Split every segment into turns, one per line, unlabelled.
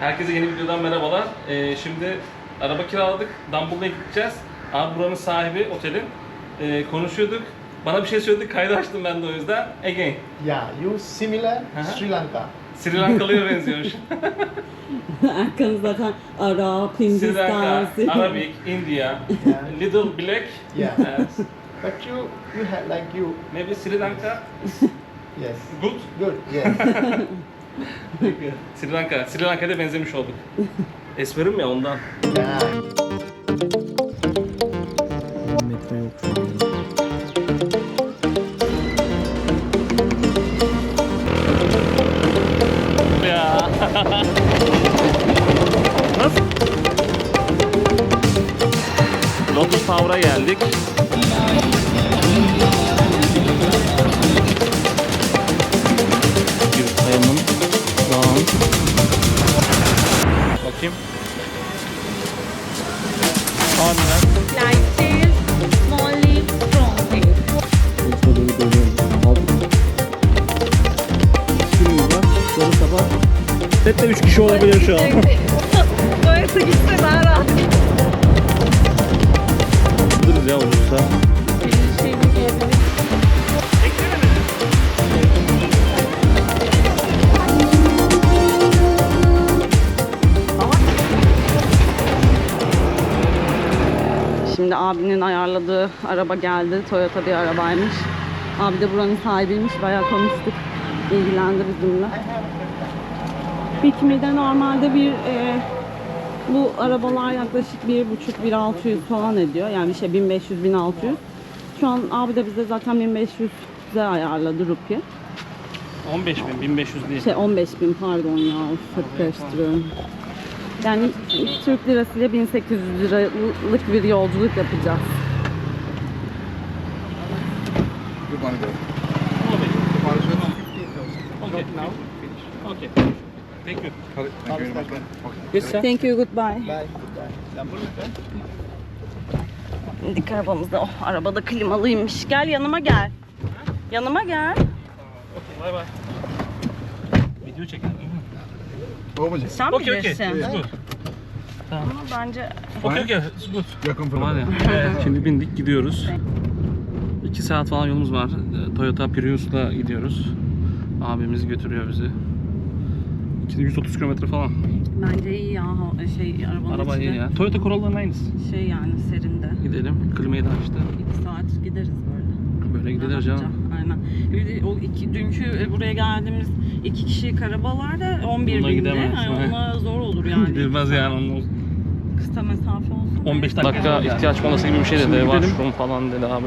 Herkese yeni videodan merhabalar. Ee, şimdi araba kiraladık. Dumbledore'a gideceğiz. Abi buranın sahibi otelin. Ee, konuşuyorduk. Bana bir şey söyledi. Kaydı açtım ben de o yüzden. Again.
Yeah, you similar. Sri Lanka.
Sri Lankalı'ya benziyormuş.
Erkan zaten Arap,
Sri
Hindistan,
Lanka, Arabic, India,
Yeah.
Little Black.
Yeah.
Yes.
But you you had like you.
Maybe Sri Lanka.
Yes.
Good.
Good. Yes.
Sri Lanka. Sri Lanka'da benzemiş olduk. Esmerim ya ondan.
yeah.
Metre yok şu an.
Ya. Nasıl? Lotus Tower'a geldik.
Yarın sabah.
Sette 3 kişi olabilir şu an.
Boyası gitse daha rahat.
Dururuz ya olursa.
Şimdi abinin ayarladığı araba geldi. Toyota bir arabaymış. Abi de buranın sahibiymiş. Bayağı konuştuk. İlgilendi bizimle. Bitmi'de normalde bir e, bu arabalar yaklaşık 1,5-1,600 falan ediyor. Yani şey 1500-1600. Şu an abi de bize zaten 1500'e ayarladı rupi.
15 bin, 1500 değil.
Şey 15 bin pardon ya. Hep karıştırıyorum. Yani Türk lirasıyla 1800 liralık bir yolculuk yapacağız.
Okay. Okay. Thank you.
Thank you very much.
Yes sir.
Thank you, goodbye.
Bye. Okay?
Arabamızda. Oh, arabada klimalıymış. Gel yanıma gel. Yanıma gel.
Okay, bye bye. Video çekelim.
Sen
Okay, okay.
bilirsin.
It's good.
Ama bence
good.
You're comfortable.
Var ya. Şimdi bindik gidiyoruz. 2 saat falan yolumuz var. Toyota Prius'la gidiyoruz. Abimiz götürüyor bizi. 130 kilometre falan.
bence iyi ya şey arabanın
Araba
içinde
iyi ya. Toyota Corolla'nın aynısı.
şey yani serinde.
Gidelim. Klimayı da açtı.
2 saat gideriz böyle. Rahatça,
canım.
Aynen. Bir de o iki, dünkü e, buraya geldiğimiz iki kişilik arabalarda 11
Bununla
binde.
gidemez,
Yani ona zor olur yani.
Gidilmez yani onun
Kısa mesafe olsun.
15 dakika ihtiyaç molası gibi bir şey dedi. Washroom falan dedi abi.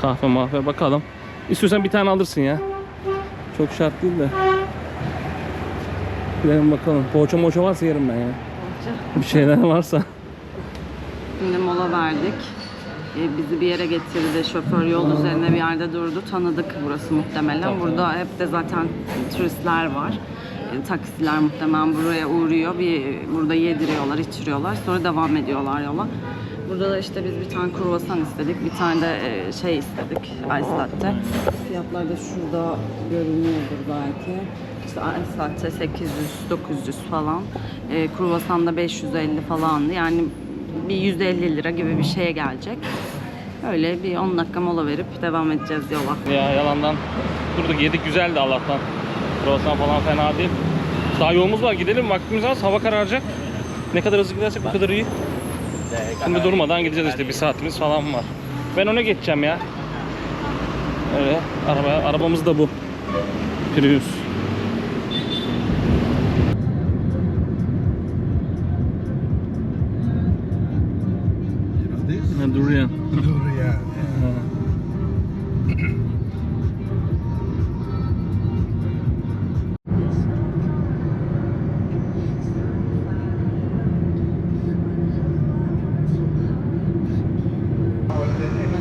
Kahve mahve bakalım. İstiyorsan bir tane alırsın ya. Çok şart değil de. Gidelim bakalım. Poğaça moça varsa yerim ben ya. Bir şeyler varsa.
Şimdi mola verdik. Ee, bizi bir yere getirdi. Şoför yol üzerine bir yerde durdu. Tanıdık burası muhtemelen. Burada hep de zaten turistler var. Ee, taksiler muhtemelen buraya uğruyor. Bir burada yediriyorlar, içiriyorlar. Sonra devam ediyorlar yola. Burada da işte biz bir tane kruvasan istedik. Bir tane de e, şey istedik. Ice latte. Fiyatlar da şurada görünüyordur belki. İşte ice latte 800-900 falan. E, kruvasan da 550 falandı. Yani bir 150 lira gibi bir şeye gelecek. Öyle bir 10 dakika mola verip devam edeceğiz yola.
Ya yalandan durduk yedik güzeldi Allah'tan. Kruvasan falan fena değil. Daha yolumuz var gidelim vaktimiz az hava kararacak. Ne kadar hızlı gidersek o kadar iyi. Şimdi durmadan gideceğiz işte bir saatimiz falan var. Ben öne geçeceğim ya. Öyle araba, arabamız da bu. Prius. Durian.
Durian.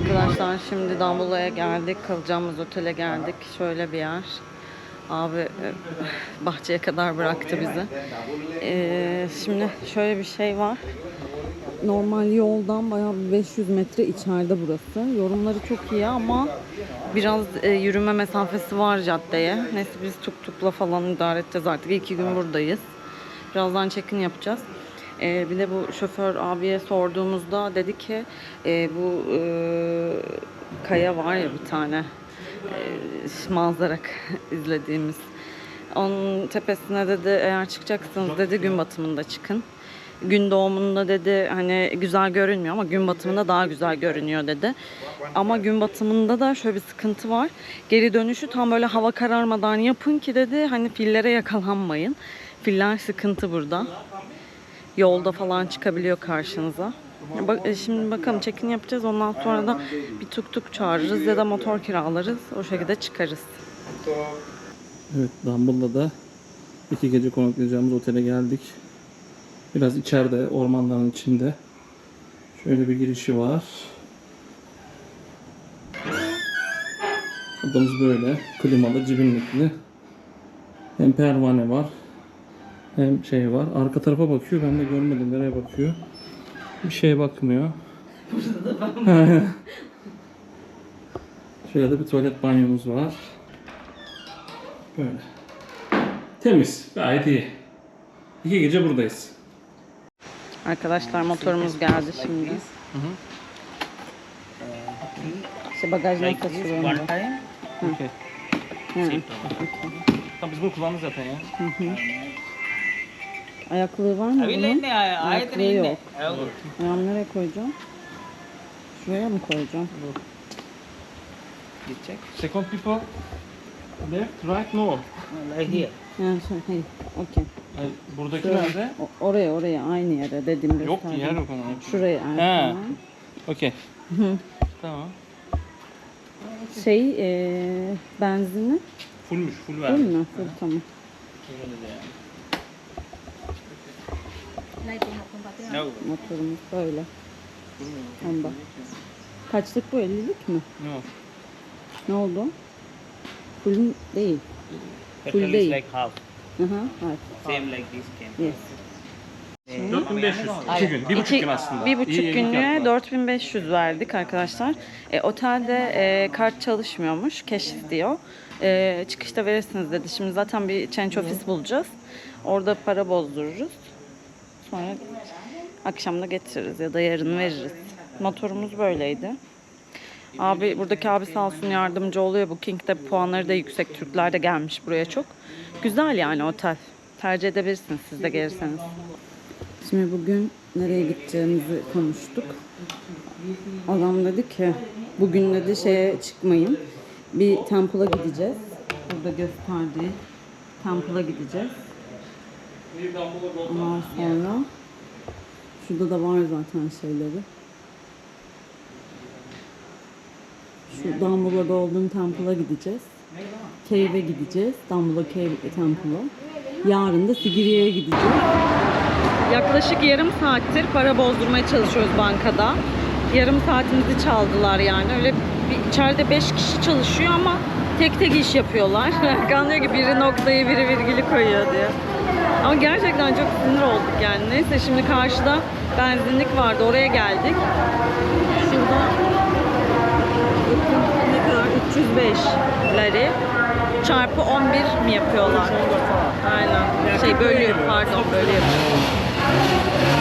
Arkadaşlar şimdi Dumbledore'a geldik. Kalacağımız otele geldik. Şöyle bir yer. Abi e, bahçeye kadar bıraktı bizi. Ee, şimdi şöyle bir şey var. Normal yoldan bayağı bir 500 metre içeride burası. Yorumları çok iyi ama biraz e, yürüme mesafesi var caddeye. Neyse biz tuk tukla falan idare edeceğiz artık. İki gün buradayız. Birazdan check-in yapacağız. Ee, bir de bu şoför abiye sorduğumuzda dedi ki e, bu e, kaya var ya bir tane e, manzara izlediğimiz. Onun tepesine dedi eğer çıkacaksınız dedi gün batımında çıkın. Gün doğumunda dedi hani güzel görünmüyor ama gün batımında daha güzel görünüyor dedi. Ama gün batımında da şöyle bir sıkıntı var. Geri dönüşü tam böyle hava kararmadan yapın ki dedi hani fillere yakalanmayın. Filler sıkıntı burada. Yolda falan çıkabiliyor karşınıza. Bak, e, şimdi bakalım check-in yapacağız. Ondan sonra da bir tuk tuk çağırırız ya da motor kiralarız. O şekilde çıkarız.
Evet, Dumble'da iki gece konaklayacağımız otele geldik. Biraz içeride, ormanların içinde. Şöyle bir girişi var. Odamız böyle. Klimalı, cibinlikli. Hem pervane var. Hem şey var. Arka tarafa bakıyor. Ben de görmedim nereye bakıyor. Bir şeye bakmıyor. Şöyle de bir tuvalet banyomuz var. Böyle. Temiz. Gayet iyi. İki gece buradayız.
Arkadaşlar motorumuz geldi şimdi. İşte bagajdan kaçırıyorum.
One
da.
time,
Okey.
Hı.
Tamam biz bunu kullandık zaten ya.
Ayaklığı var mı bunun? Ayaklığı yok. Ayağımı nereye koyacağım? Şuraya mı koyacağım?
Check.
Second people left, right, no.
Like here.
Yani şey, hayır. Okey.
Ay, buradaki
Şöyle.
nerede?
O- oraya oraya aynı yere dediğim
Yok
gösterdiğim.
yer yok onun.
Şuraya
He.
ayaklığı.
Okey.
Hı.
Tamam.
Şey eee benzini
Fullmüş, full
değil
verdi.
mi? Full tamam.
No.
Motorumuz böyle. Onda. Kaçlık bu 50'lik mi?
Yok.
Ne oldu? Full değil.
Petrol is
değil.
like half.
Hı hı. Evet.
Same like this can.
Yes.
4500. İki gün. Bir buçuk
İki-
gün aslında.
Bir buçuk
İyi
günlüğe
yaptılar.
4500 verdik arkadaşlar. E, otelde e, kart çalışmıyormuş. Cash istiyor. E, çıkışta verirsiniz dedi. Şimdi zaten bir change office bulacağız. Orada para bozdururuz. Sonra akşam da getiririz ya da yarın veririz. Motorumuz böyleydi. Abi buradaki abi sağ olsun yardımcı oluyor. Booking'de puanları da yüksek. Türkler de gelmiş buraya çok. Güzel yani otel. Tercih edebilirsiniz siz de gelirseniz. Şimdi bugün nereye gideceğimizi konuştuk. Adam dedi ki bugün dedi şeye çıkmayın. Bir temple'a gideceğiz. Burada gösterdiği temple'a gideceğiz. Ondan sonra şurada da var zaten şeyleri. Şu Dumbledore'da olduğum temple'a gideceğiz. Cave'e gideceğiz. Dumbledore Cave Temple'a. Yarın da Sigiriye'ye gideceğiz. Yaklaşık yarım saattir para bozdurmaya çalışıyoruz bankada. Yarım saatimizi çaldılar yani. Öyle bir, içeride 5 kişi çalışıyor ama tek tek iş yapıyorlar. Hakan ki biri noktayı biri virgülü koyuyor diyor. Ama gerçekten çok sinir olduk yani. Neyse şimdi karşıda benzinlik vardı oraya geldik. Şurada ne kadar? 305 lari çarpı 11 mi yapıyorlar? Aynen. Şey bölüyor pardon bölüyor.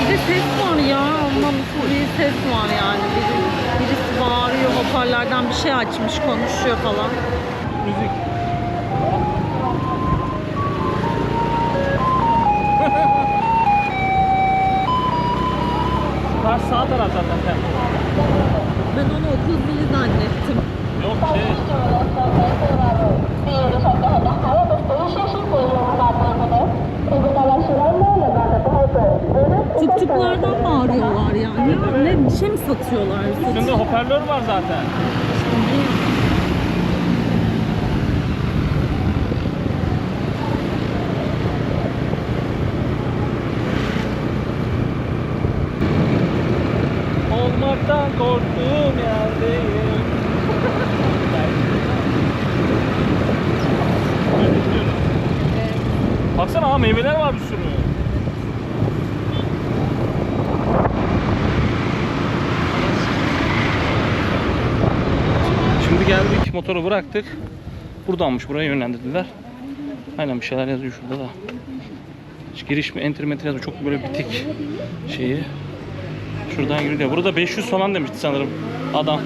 Bir de ses var ya. Aman bir ses var yani. Biri, birisi bağırıyor hoparlardan bir şey açmış konuşuyor falan.
Müzik. Karşı sağ taraf zaten.
Ben onu okul zili zannettim.
Yok şey.
Tuk-tuklardan bağırıyorlar yani. Ne bir şey mi satıyorlar?
Üstünde hoparlör var zaten. Olmaktan korktuğum yerdeyim. Baksana ha meyveler var bir sürü. Şimdi geldik motoru bıraktık. Buradanmış buraya yönlendirdiler. Aynen bir şeyler yazıyor şurada da. Hiç giriş mi enter mi enter yazmıyor. Çok böyle bitik şeyi. Şuradan giriliyor. Burada 500 falan demişti sanırım adam.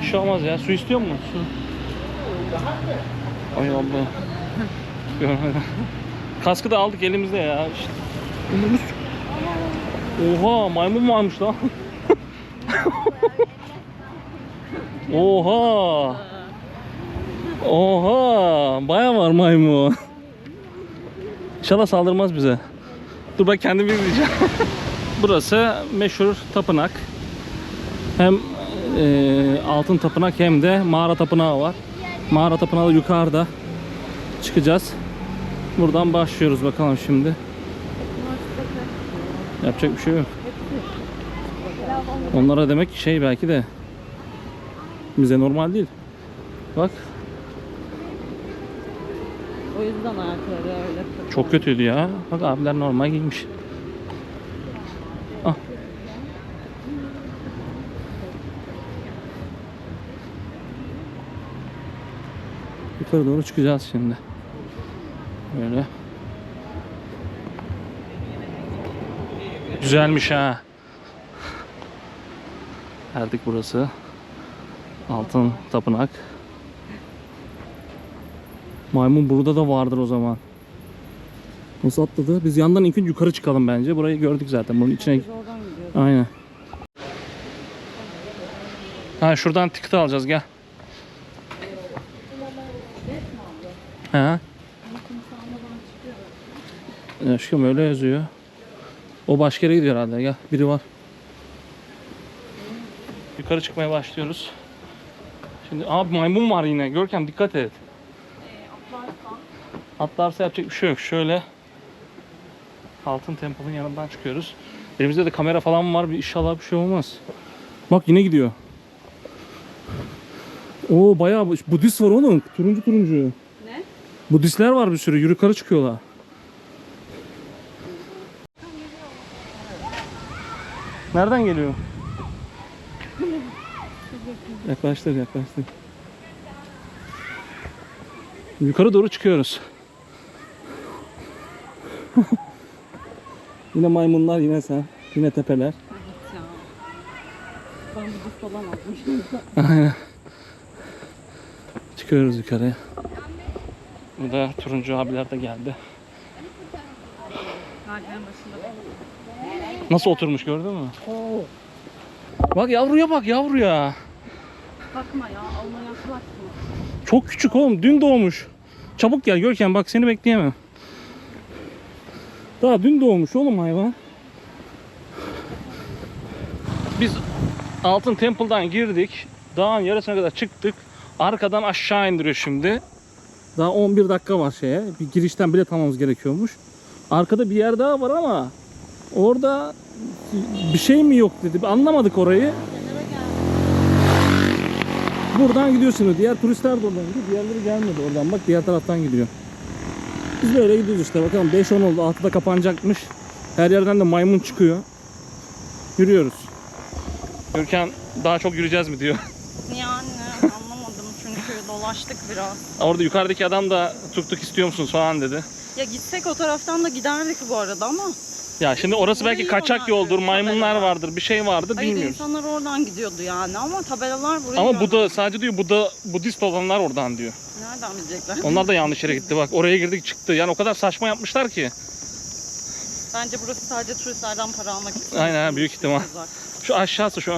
Bir şey olmaz ya. Su istiyor mu? Su. Ay Allah. Kaskı da aldık elimizde ya. İşte. Oha maymun varmış lan. Oha. Oha. Baya var maymun. İnşallah saldırmaz bize. Dur ben kendimi izleyeceğim. Burası meşhur tapınak. Hem e, altın tapınak hem de mağara tapınağı var. Mağara tapınağı da yukarıda. Çıkacağız. Buradan başlıyoruz bakalım şimdi. Yapacak bir şey yok. Onlara demek şey belki de bize normal değil. Bak
O yüzden ayakları öyle.
çok kötüydü ya. Bak abiler normal giymiş. Ah. Yukarı doğru çıkacağız şimdi. Böyle. Güzelmiş ha. Geldik burası. Altın tapınak. Maymun burada da vardır o zaman. Nasıl atladı? Biz yandan ilk yukarı çıkalım bence. Burayı gördük zaten. Bunun içine... Aynen. Ha şuradan ticket alacağız gel. Ha? Aşkım öyle yazıyor. O başka yere gidiyor herhalde. Gel biri var. Yukarı çıkmaya başlıyoruz. Şimdi abi maymun var yine. Görkem dikkat et. Atlarsa yapacak bir şey yok. Şöyle Altın Temple'ın yanından çıkıyoruz. Elimizde de kamera falan var. Bir inşallah bir şey olmaz. Bak yine gidiyor. Oo bayağı bu- Budist var oğlum. Turuncu turuncu.
Ne?
Budistler var bir sürü. Yürü yukarı çıkıyorlar. Nereden geliyor? Yaklaştık yaklaştık. Yukarı doğru çıkıyoruz. yine maymunlar yine sen. Yine tepeler.
Ya. Ben Budist olamazdım.
Aynen. Çıkıyoruz yukarıya. Burada turuncu abiler de geldi. Nasıl oturmuş gördün mü? Bak yavruya bak yavruya.
Bakma ya, ona yaklaşma.
Çok küçük oğlum. Dün doğmuş. Çabuk gel Görkem bak seni bekleyemem. Daha dün doğmuş oğlum hayvan. Biz Altın Temple'dan girdik. Dağın yarısına kadar çıktık. Arkadan aşağı indiriyor şimdi. Daha 11 dakika var şeye. Bir girişten bilet almamız gerekiyormuş. Arkada bir yer daha var ama orada bir şey mi yok dedi. Anlamadık orayı. Buradan gidiyorsunuz. Diğer turistler de oradan gidiyor. Diğerleri gelmedi oradan. Bak diğer taraftan gidiyor. Biz böyle gidiyoruz işte. Bakalım 5-10 oldu. 6'da kapanacakmış. Her yerden de maymun çıkıyor. Yürüyoruz. Görkem daha çok yürüyeceğiz mi diyor.
Niye anne? Anlamadım çünkü dolaştık biraz.
Orada yukarıdaki adam da tuk tuk istiyor musunuz falan dedi.
Ya gitsek o taraftan da giderdik bu arada ama.
Ya şimdi orası belki
Burayı
kaçak yoldur, maymunlar
tabelalar.
vardır, bir şey vardır
Hayır
bilmiyoruz.
insanlar oradan gidiyordu yani ama tabelalar buraya
Ama bu da sadece diyor bu da Budist olanlar oradan diyor.
Nereden bilecekler?
Onlar da yanlış yere gitti bak. Oraya girdik çıktı. Yani o kadar saçma yapmışlar ki.
Bence burası sadece turistlerden para almak için.
Aynen, büyük ihtimal.
Uzak.
Şu aşağısı şu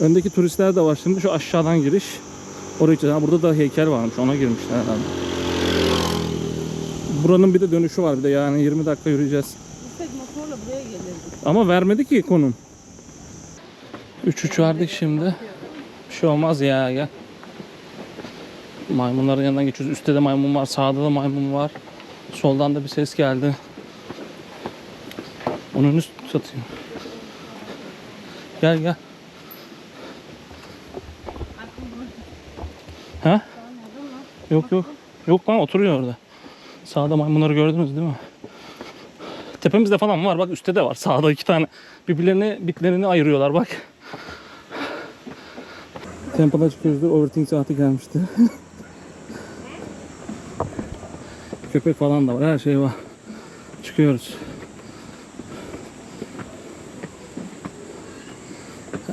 öndeki turistler de var şimdi şu aşağıdan giriş. Oraya gideceğiz. Ha, burada da heykel varmış ona girmişler herhalde. Buranın bir de dönüşü var bir de yani 20 dakika yürüyeceğiz. Ama vermedi ki konum. 3 3 verdik şimdi. Bir şey olmaz ya gel. Maymunların yanından geçiyoruz. Üstte de maymun var, sağda da maymun var. Soldan da bir ses geldi. Onun üst satayım. Gel gel. Ha? Yok yok. Yok lan oturuyor orada. Sağda maymunları gördünüz değil mi? Tepemizde falan var. Bak üstte de var. Sağda iki tane. Birbirlerini bitlerini ayırıyorlar bak. Temple'a çıkıyoruzdur. Overthink saati gelmişti. Köpek falan da var. Her şey var. Çıkıyoruz.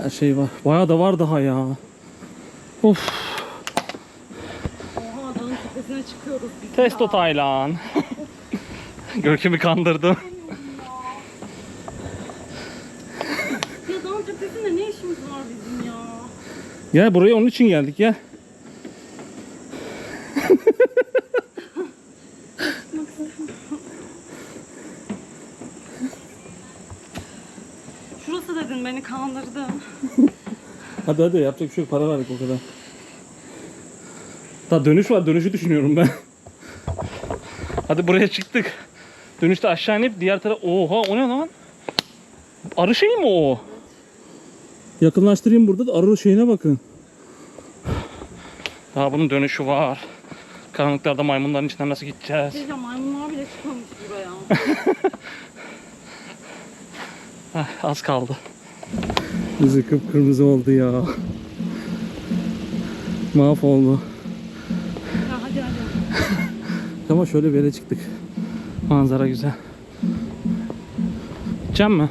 Her şey var. Bayağı da var daha ya. Of.
Oha dağın tepesine çıkıyoruz biz.
Testo Taylan. Görkem'i kandırdım.
Ya dağın tepesinde ne işimiz var bizim ya?
Ya buraya onun için geldik ya.
Şurası dedin beni kandırdın.
Hadi hadi yapacak bir şey yok. Para verdik o kadar. Daha dönüş var. Dönüşü düşünüyorum ben. Hadi buraya çıktık. Dönüşte aşağı inip diğer taraf... Oha o ne lan? Arı şey mi o? Yakınlaştırayım burada da arı şeyine bakın. Daha bunun dönüşü var. Karanlıklarda maymunların içinden nasıl gideceğiz?
Diyeceğim maymunlar bile çıkmamış buraya.
Heh, az kaldı. Yüzü kıpkırmızı oldu ya. Mahvoldu.
ya hadi hadi.
Ama şöyle bir yere çıktık. Manzara güzel. Gideceğim mi?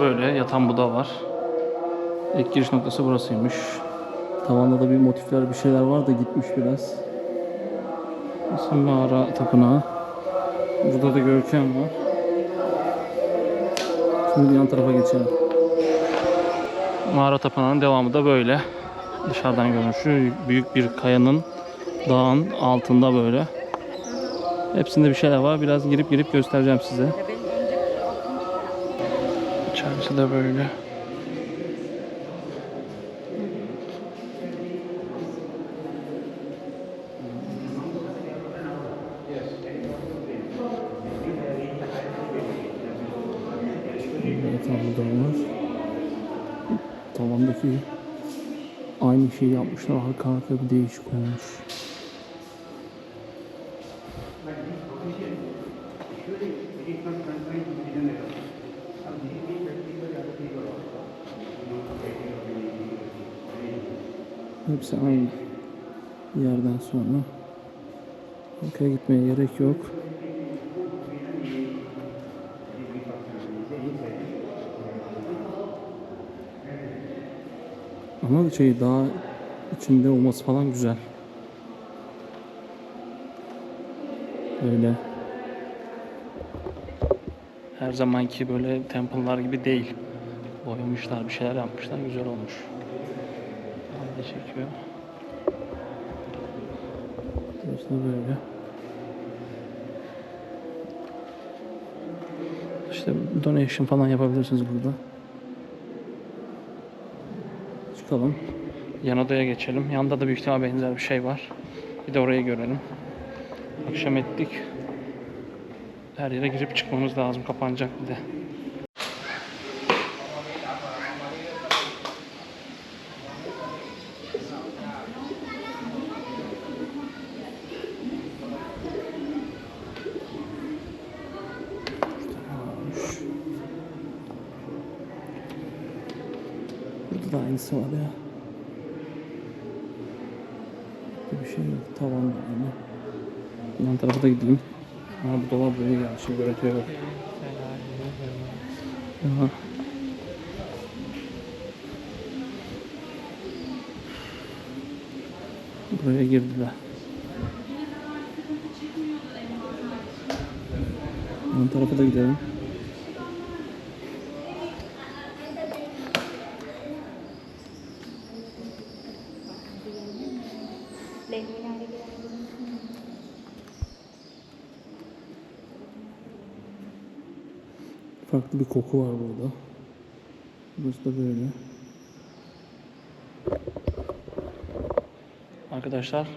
Böyle. Yatan Buda var. İlk giriş noktası burasıymış. Tavanda da bir motifler bir şeyler var da gitmiş biraz. Burası mağara tapınağı. Burada da Görkem var. Şimdi yan tarafa geçelim. Mağara tapınağının devamı da böyle. Dışarıdan görünüşü büyük bir kayanın dağın altında böyle. Hepsinde bir şeyler var. Biraz girip girip göstereceğim size. Böyle. Yatağında da var. Tavandaki aynı şeyi yapmışlar. Arka arka bir değişik olmuş. Hepsi aynı yerden sonra. Arkaya gitmeye gerek yok. Ama şey daha içinde olması falan güzel. Öyle. Her zamanki böyle temple'lar gibi değil. Boyamışlar, bir şeyler yapmışlar, güzel olmuş. Halde çekiyor. Burası da böyle. İşte donation falan yapabilirsiniz burada. Çıkalım. Yan odaya geçelim. Yanda da büyük ihtimal benzer bir şey var. Bir de orayı görelim. Akşam ettik. Her yere girip çıkmamız lazım. Kapanacak bir de. Burada da aynısı var ya. Bir şey yok. Tavan da aynı. Yan tarafa da gideyim. Ha bu dolap böyle ya. Şey görüntüye bak. Ya. Buraya girdiler. Yan tarafa da gidelim. Farklı bir koku var burada. Burası da böyle. Arkadaşlar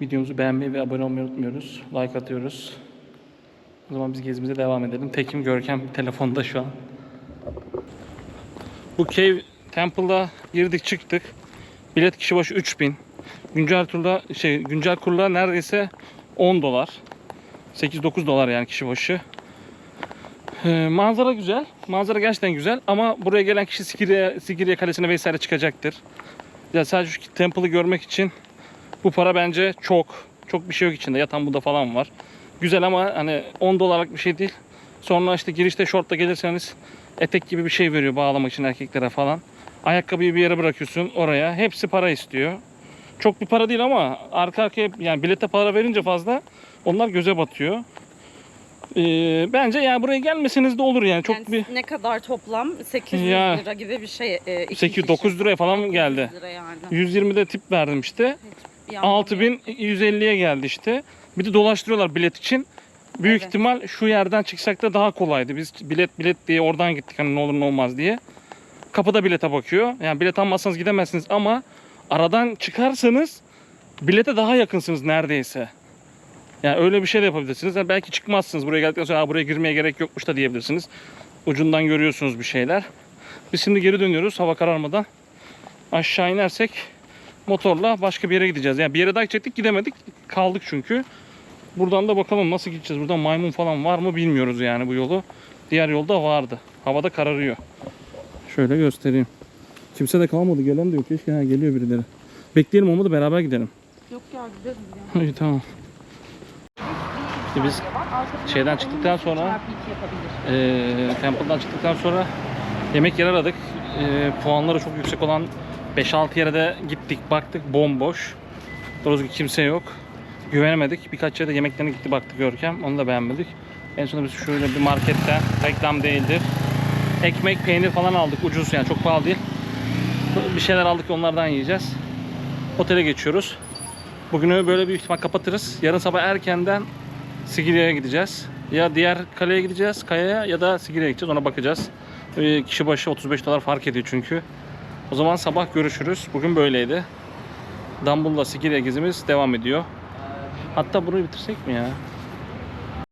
videomuzu beğenmeyi ve abone olmayı unutmuyoruz. Like atıyoruz. O zaman biz gezimize devam edelim. Tekim Görkem telefonda şu an. Bu Cave Temple'a girdik çıktık. Bilet kişi başı 3000. Güncel turda şey güncel kurla neredeyse 10 dolar. 8-9 dolar yani kişi başı. Ee, manzara güzel. Manzara gerçekten güzel ama buraya gelen kişi Sikirya, Sikirya Kalesi'ne vesaire çıkacaktır. Ya sadece şu temple'ı görmek için bu para bence çok. Çok bir şey yok içinde. Yatan Buda falan var. Güzel ama hani 10 dolarlık bir şey değil. Sonra işte girişte şortla gelirseniz etek gibi bir şey veriyor bağlamak için erkeklere falan. Ayakkabıyı bir yere bırakıyorsun oraya. Hepsi para istiyor. Çok bir para değil ama arka arkaya yani bilete para verince fazla onlar göze batıyor. Ee, bence yani buraya gelmeseniz de olur yani çok
Yani
bir
ne kadar toplam? 800
Ya.
lira gibi bir şey. E, iki
8
kişi.
9 liraya falan
900
geldi.
lira yani.
120'de tip verdim işte.
Bir anlamı yok.
6150'ye geldi işte. Bir de dolaştırıyorlar bilet için. Büyük
Evet.
ihtimal şu yerden çıksak da daha kolaydı. Biz bilet bilet diye oradan gittik hani ne olur ne olmaz diye. Kapıda bilete bakıyor. Yani bilet almazsanız gidemezsiniz ama aradan çıkarsanız bilete daha yakınsınız neredeyse. Yani öyle bir şey de yapabilirsiniz. Yani belki çıkmazsınız buraya geldikten sonra "Aa, buraya girmeye gerek yokmuş da diyebilirsiniz. Ucundan görüyorsunuz bir şeyler. Biz şimdi geri dönüyoruz hava kararmadan. Aşağı inersek motorla başka bir yere gideceğiz. Yani bir yere daha gidecektik gidemedik. Kaldık çünkü. Buradan da bakalım nasıl gideceğiz. Buradan maymun falan var mı bilmiyoruz yani bu yolu. Diğer yolda vardı. Havada kararıyor. Şöyle göstereyim. Kimse de kalmadı. Gelen de yok. Keşke ha, geliyor birileri. Bekleyelim olmadı beraber gidelim.
Yok ya gideriz ya.
İyi tamam. İşte biz şeyden çıktıktan sonra eee Temple'dan çıktıktan sonra yemek yer aradık. Eee, puanları çok yüksek olan 5-6 yere de gittik baktık bomboş. Doğrusu ki kimse yok. Güvenemedik. Birkaç yere yemeklerine gitti baktık Görkem. Onu da beğenmedik. En sonunda biz şöyle bir marketten reklam değildir. Ekmek, peynir falan aldık. Ucuz yani çok pahalı değil. Bir şeyler aldık onlardan yiyeceğiz. Otele geçiyoruz. Bugünü böyle bir ihtimal kapatırız. Yarın sabah erkenden Sigirya'ya gideceğiz. Ya diğer kaleye gideceğiz, kayaya ya da Sigirya'ya gideceğiz. Ona bakacağız. Ee, kişi başı 35 dolar fark ediyor çünkü. O zaman sabah görüşürüz. Bugün böyleydi. Dumbbell'la Sigirya gezimiz devam ediyor. Hatta burayı bitirsek mi ya?